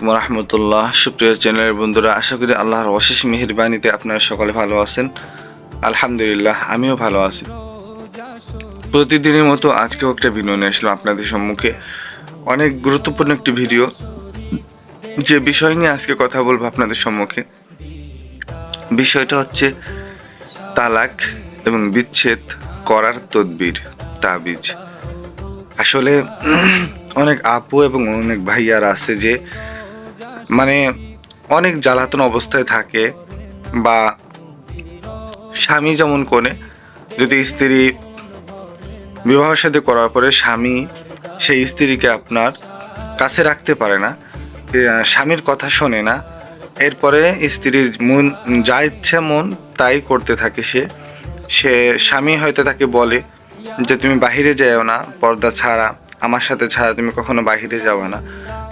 রহমতুল্লাহ। সুপ্রিয় চ্যানেলের বন্ধুরা, আশা করি আল্লাহর অশেষ মেহেরবানিতে আপনারা সকলে ভালো আছেন। আলহামদুলিল্লাহ, আমিও ভালো আছি। প্রতিদিনের মতো আজকেও একটা ভিডিও নিয়ে আসলাম আপনাদের সম্মুখে। অনেক গুরুত্বপূর্ণ একটি ভিডিও। যে বিষয় নিয়ে আজকে কথা বলব আপনাদের সম্মুখে। বিষয়টা হচ্ছে তালাক এবং বিচ্ছেদ করার তদবির, তাবিজ। আসলে অনেক আপু এবং অনেক ভাইয়ার আছে যে মানে অনেক জ্বালাতন অবস্থায় থাকে বা স্বামী যেমন করে যদি স্ত্রী বিবাহ সাথে করার পরে স্বামী সেই স্ত্রীকে আপনার কাছে রাখতে পারে না স্বামীর কথা শোনে না, এরপরে স্ত্রীর মন, যা ইচ্ছা মন তাই করতে থাকে সে সে স্বামী হয়তো তাকে বলে যে তুমি বাহিরে যাও না, পর্দা ছাড়া আমার সাথে ছাড়া তুমি কখনো বাহিরে যাবে না।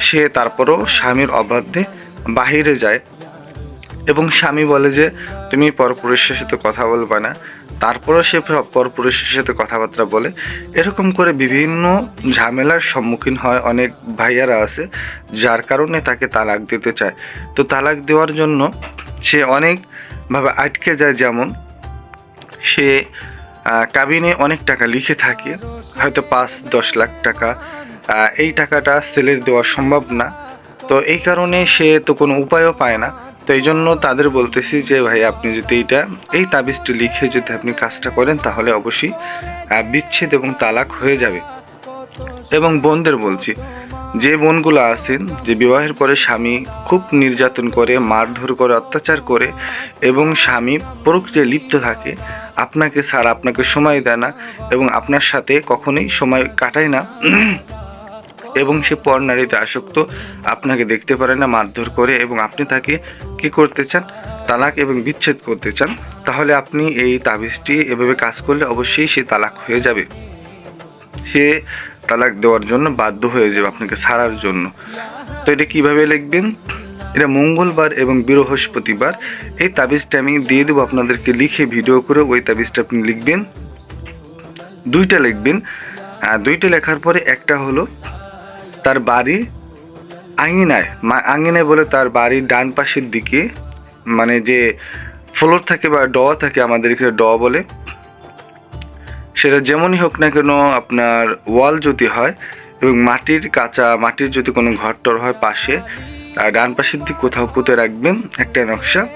সে তারপরও স্বামীর অবাধ্যে বাহিরে যায় এবং স্বামী বলে যে, তুমি পরপুরুষের সাথে কথা বলবে না। তারপরও সে পর- পরপুরুষের সাথে কথাবার্তা বলে। এরকম করে বিভিন্ন ঝামেলার সম্মুখীন হয় অনেক ভাইয়ারা আছে, যার কারণে তাকে তালাক দিতে চায়। তো তালাক দেওয়ার জন্য সে অনেকভাবে আটকে যায়। যেমন সে কাবিনে অনেক টাকা লিখে থাকে, হয়তো পাঁচ, দশ লাখ টাকা। এই টাকাটা সেলের দেওয়া সম্ভব না। তো এই কারণে সে তো কোনো উপায়ও পায় না। তো এই জন্য তাদের বলতেছি যে, ভাই, আপনি যদি এইটা, এই তাবিজটি লিখে যদি আপনি কাজটা করেন, তাহলে অবশ্যই বিচ্ছেদ এবং তালাক হয়ে যাবে। এবং বোনদের বলছি, যে বোনগুলো আছেন, যে বিবাহের পরে স্বামী খুব নির্যাতন করে, মারধর করে, অত্যাচার করে এবং স্বামী প্রক্রিয়া লিপ্ত থাকে আপনাকে স্যার আপনাকে সময় দেয় না এবং আপনার সাথে কখনোই সময় কাটায় না। এবং সে পর নারীতে আসক্ত, আপনাকে দেখতে পারে না, মারধর করে এবং আপনি তাকে কি করতে চান? তালাক এবং বিচ্ছেদ করতে চান? তাহলে আপনি এই তাবিজটি এভাবে কাজ করলে অবশ্যই সে তালাক হয়ে যাবে। সে তালাক দেওয়ার জন্য বাধ্য হয়ে যাবে আপনাকে ছাড়ার জন্য। তো এটা কীভাবে লিখবেন? এটা মঙ্গলবার এবং বৃহস্পতিবার। এই তাবিজটা আমি দিয়ে দেবো আপনাদেরকে লিখে ভিডিও করে, ওই তাবিজটা আপনি লিখবেন। দুইটা লিখবেন। দুইটা লেখার পরে একটা হলো তার বাড়ি আঙিনায়। মা- আঙিনায় বলে তার বাড়ির ডান পাশের দিকে মানে যে ফ্লোর থাকে বা ড থাকে আমাদের এখানে ড বলে। সেটা যেমনই হোক না কেন আপনার ওয়াল যদি হয় এবং মাটির কাঁচা, মাটির যদি কোনো ঘর টর হয় পাশে আর ডান পাশের দিক কোথাও পুঁতে রাখবেন একটা নকশা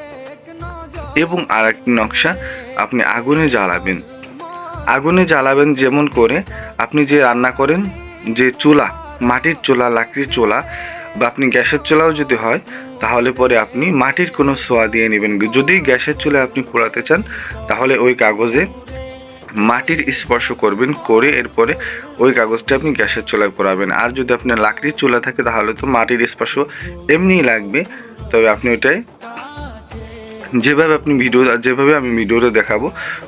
এবং আর একটি নকশা আপনি আগুনে জ্বালাবেন। আগুনে জ্বালাবেন যেমন করে আপনি যে রান্না করেন, যে চুলা, মাটির চুলা, লাকড়ির চুলা বা আপনি গ্যাসের চুলাও যদি হয়, তাহলে পরে আপনি মাটির কোনো সোয়া দিয়ে নেবেন। যদি গ্যাসের চুলায় আপনি পোড়াতে চান, তাহলে ওই কাগজে মাটির স্পর্শ করবেন, করে এরপরে ওই কাগজটা আপনি গ্যাসের চুলায় পোড়াবেন। আর যদি আপনার লাকড়ির চুলা থাকে, তাহলে তো মাটির স্পর্শ এমনিই লাগবে। তবে আপনি ওইটাই যেভাবে আপনি ভিডিও, যেভাবে আমি ভিডিওতে দেখাবো,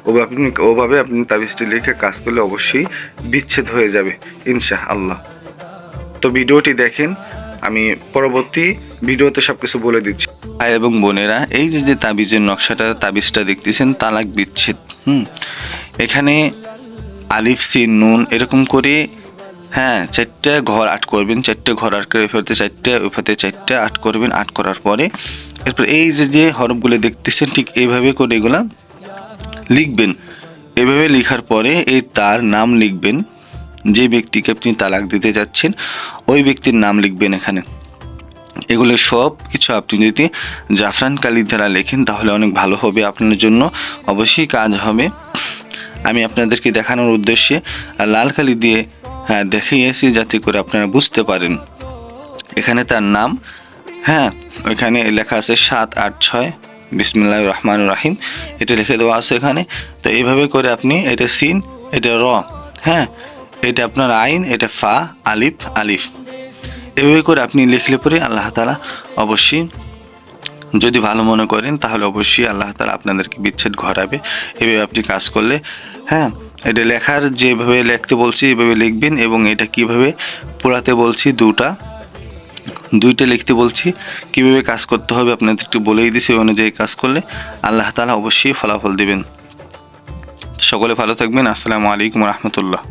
ওভাবে আপনি ওভাবে আপনি তাবিজটি লিখে কাজ করলে অবশ্যই বিচ্ছেদ হয়ে যাবে ইনশা আল্লাহ তো ভিডিওটি দেখেন, আমি পরবর্তী ভিডিওতে সব কিছু বলে দিচ্ছি। ভাই এবং বোনেরা, এই যে যে তাবিজের নকশাটা, তাবিজটা দেখতেছেন, তালাক বিচ্ছেদ, হুম? এখানে আলিফ, সিন, নুন এরকম করে হ্যাঁ চারটে ঘর আট করবেন, চারটে ঘর আট করে ফেলতে চারটে, ওই ফেলতে চারটে আট করবেন, আট করার পরে, এরপর এই যে যে হরফগুলো দেখতেছেন, ঠিক এইভাবে করে এগুলা লিখবেন। এভাবে লেখার পরে এই তার নাম লিখবেন, যে ব্যক্তিকে আপনি তালাক দিতে যাচ্ছেন, ওই ব্যক্তির নাম লিখবেন এখানে। এগুলো সব কিছু আপনি যদি জাফরান কালি দ্বারা লেখেন, তাহলে অনেক ভালো হবে আপনার জন্য। অবশ্যই কাজ হবে। আমি আপনাদেরকে দেখানোর উদ্দেশ্যে লাল কালি দিয়ে হ্যাঁ দেখিয়েছি যাতে করে আপনারা বুঝতে পারেন। এখানে তার নাম হ্যাঁ ওইখানে লেখা আছে সাত আট ছয় বিসমিল্লাহ রহমান রাহিম। এটা লিখে দেওয়া আছে এখানে। তো এইভাবে করে আপনি এটা সিন, এটা র হ্যাঁ এটা আপনার আইন, এটা ফা, আলিফ আলিফ। এভাবে করে আপনি লিখলে পরে আল্লাহ তালা অবশ্যই, যদি ভালো মনে করেন তাহলে অবশ্যই আল্লাহ তালা আপনাদেরকে বিচ্ছেদ ঘরাবে এভাবে আপনি কাজ করলে হ্যাঁ এটা লেখার যেভাবে লিখতে বলছি, এভাবে লিখবেন এবং এটা কীভাবে পড়াতে বলছি, দুটা, দুইটা লিখতে বলছি, কীভাবে কাজ করতে হবে আপনাদের একটু বলেই দিছি, ওই অনুযায়ী কাজ করলে আল্লাহ তালা অবশ্যই ফলাফল দেবেন। সকলে ভালো থাকবেন, আসসালামু আলাইকুম রহমতুল্লাহ।